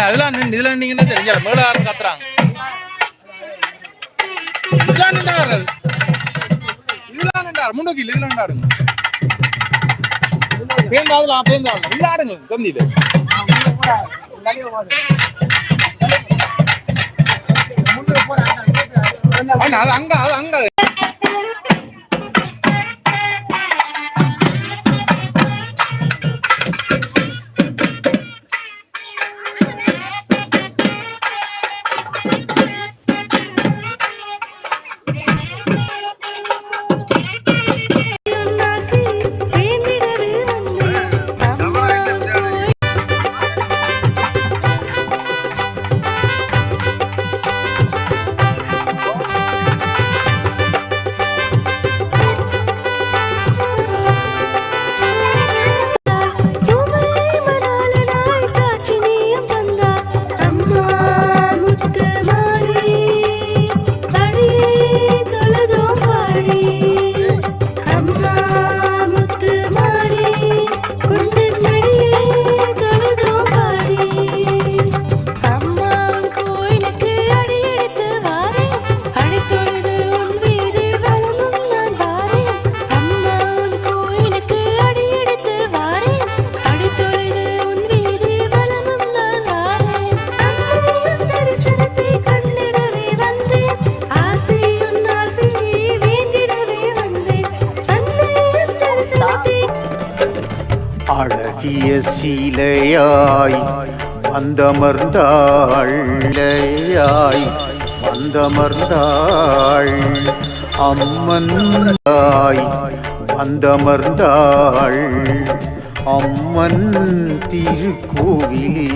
அண்ணா அதெல்லாம் இதுல நீங்கன்னா தெரிஞ்ச மேல கத்துறாங்க. இதெல்லாம் நின்றாரு? இதெல்லாம் நின்றாரு? முன்னோக்கி இல்ல நின்றாருங்க பேந்தாதுலாம் பேந்தாதுலாம் இல்ல தந்திட்டு அது அங்க அது அங்க. வந்தமர்ந்தாள்ளையாய் வந்தமர்ந்தாள் அம்மன் தாய் வந்தமர்ந்தாள் அம்மன் திருக்கோவிலே.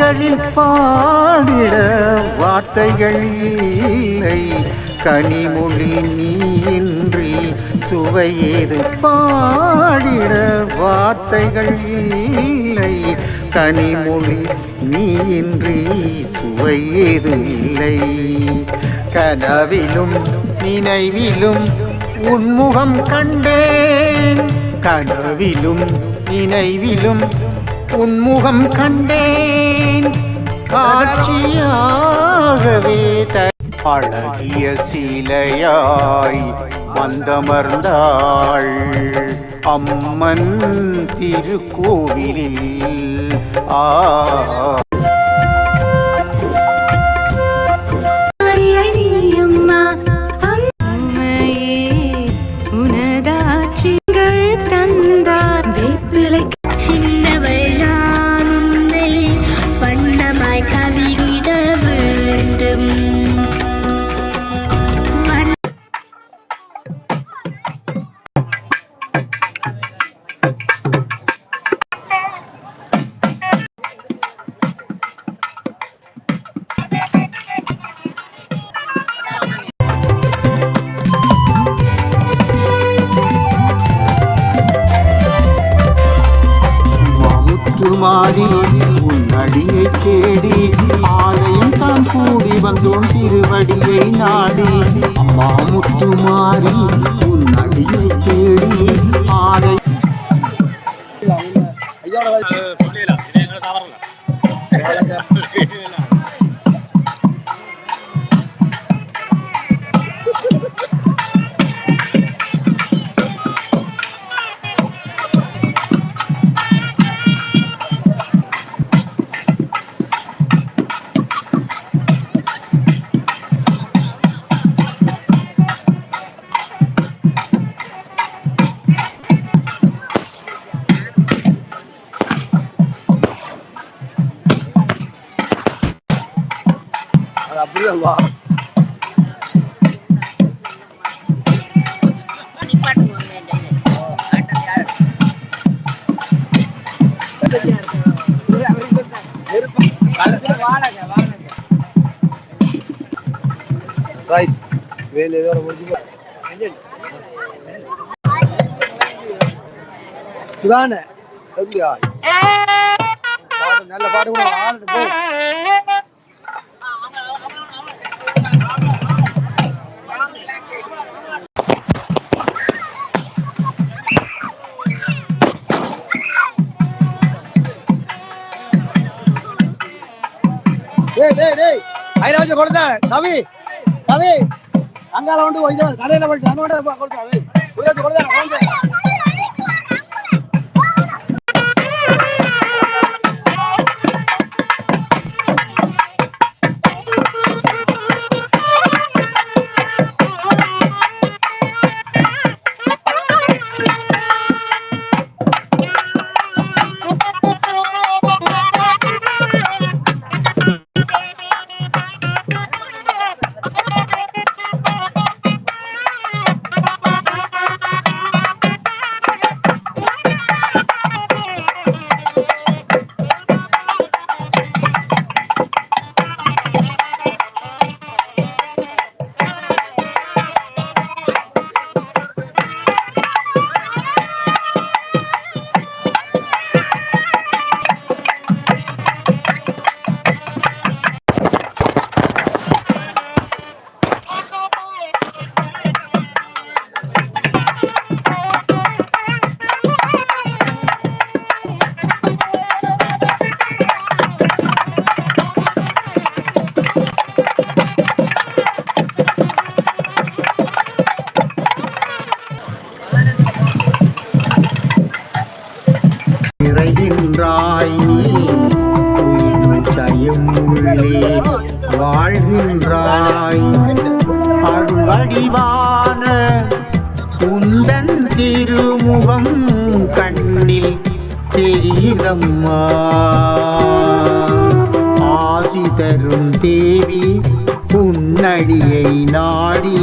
கவிகளில் பாடிட வார்த்தைகள் இல்லை. கனிமொழி நீன்றி சுவையேது பாடிட வார்த்தைகள் இல்லை. கனிமொழி நீயின்றி சுவையேது இல்லை. கனவிலும் நினைவிலும் உன்முகம் கண்டேன். கனவிலும் நினைவிலும் உன்முகம் கண்டேன். காட்சியாகவே அழகிய சீலையாய் வந்தமர்ந்தாள். அம்மன் திருக்கோவிலில் ஆ வந்தோம் திருவடியை நாடி. அம்மா முத்துமாறி உன் அடியை தேடி. ஆலயம் அது ரைட் வேலை ஏதோ முடிஞ்சு சுதான நல்ல பாட்டு கூட ஆளுக்கு போ. டேய் வச்சு கொடுத்த கவி கவி. அங்கால வந்து கடையில வந்து அங்க வந்து கொடுத்தா அம்மா. ஆசி தரும் தேவி உன்னடியை நாடி.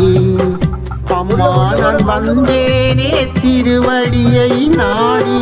அம்மா நான் வந்தேனே திருவடியை நாடி.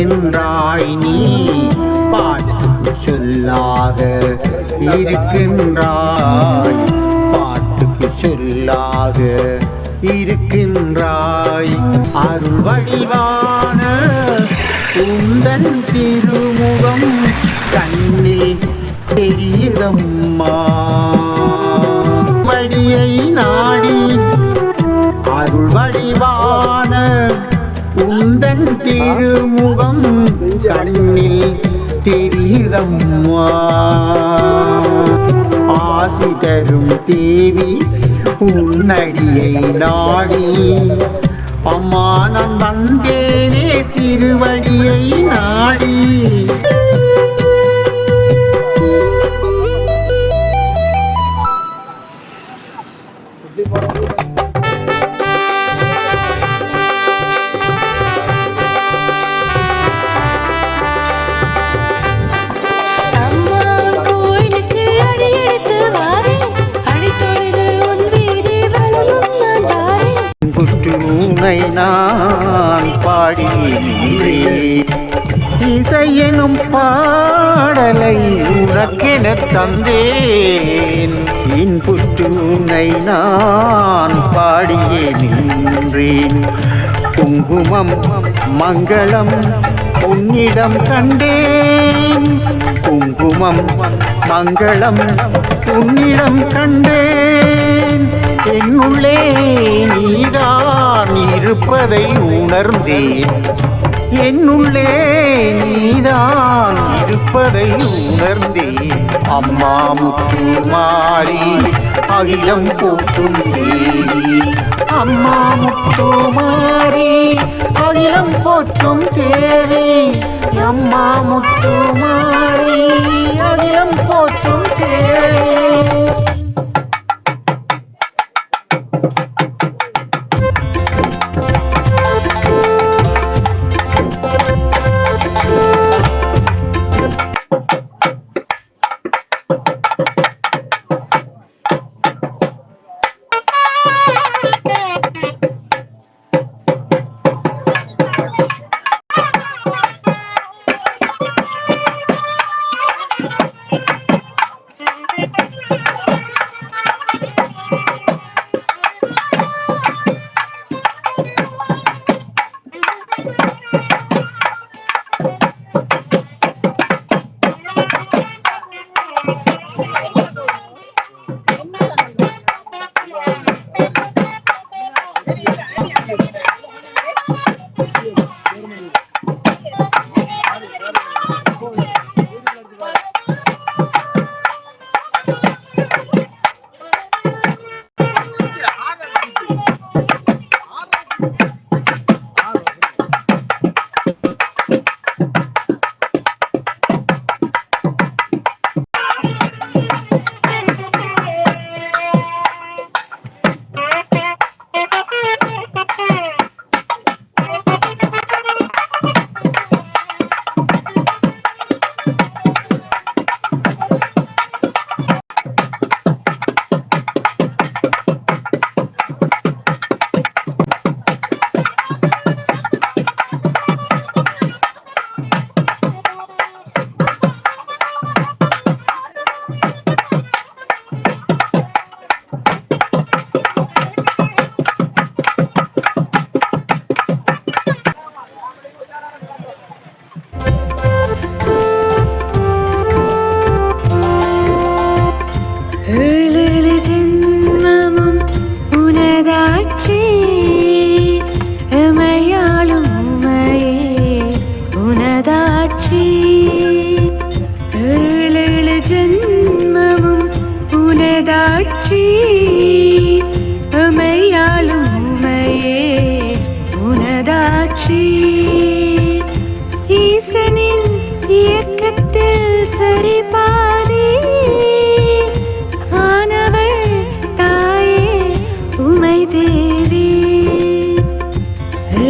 ஒலிக்கின்றாய் நீ. பாட்டு சொல்லாக இருக்கின்றாய். பாட்டுக்கு சொல்லாக இருக்கின்றாய். அருள் வடிவான உந்தன் திருமுகம் கண்ணில் பெரியதம்மா வழியை நாடி அருள் வடிவான உந்தன் திருமுகம் கண்ணில் தெரியுதம்மா. ஆசி தரும் தேவி உன்னடியை நாடி அம்மா நான் வந்தேனே திருவடியை நாடி. நான் பாடி நின்றேன் இசையெனும் பாடலை உனக்கென தந்தேன். என் புற்றுனை நான் பாடியே நின்றேன். குங்குமம் மங்களம் உன்னிடம் கண்டேன். குங்குமம் மங்களம் உன்னிடம் கண்டேன். என்னுள்ளே நீதான் இருப்பதை உணர்ந்தேன். என்னுள்ளே நீதான் இருப்பதை உணர்ந்தேன். அம்மா முத்து மாறி அகிலம் போற்றும் தேவி அம்மா முத்து மாறி அகிலம் போற்றும் தேவி அம்மா முத்து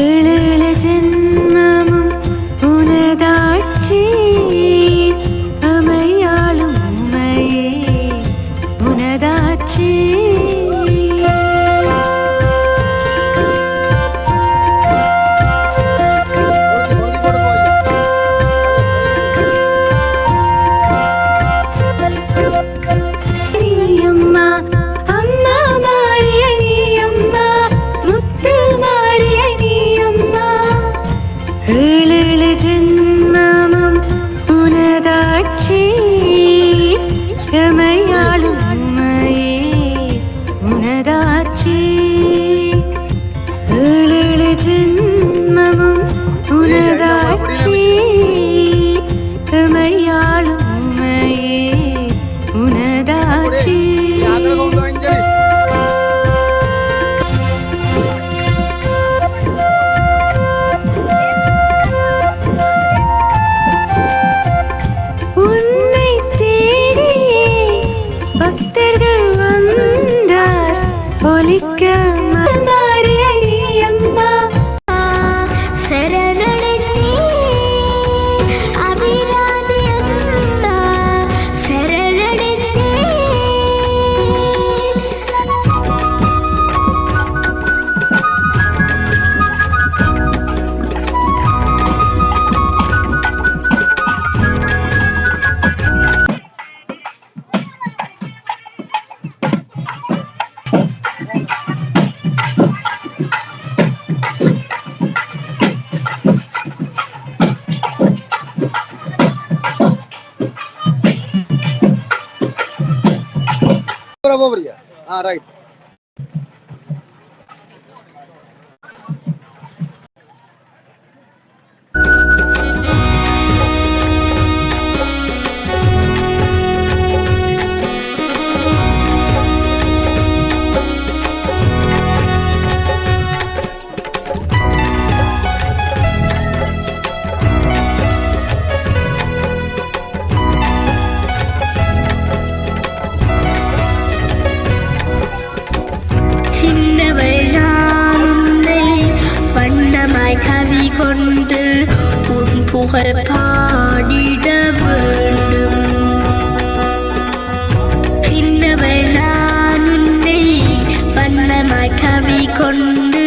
ഏളേള ജന്മ right. นแม่ไม่ค่ามีคน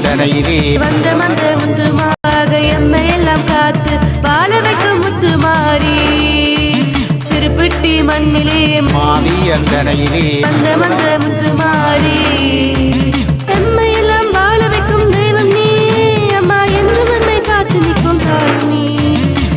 மாதி அந்தனையிலே வந்த மந்த முத்துமாக எம்மை எல்லாம் காத்து வாழ வைக்கும் முத்து மாறி. சிறுபட்டி மண்ணிலே மாதி அந்தனையிலே வந்த மந்த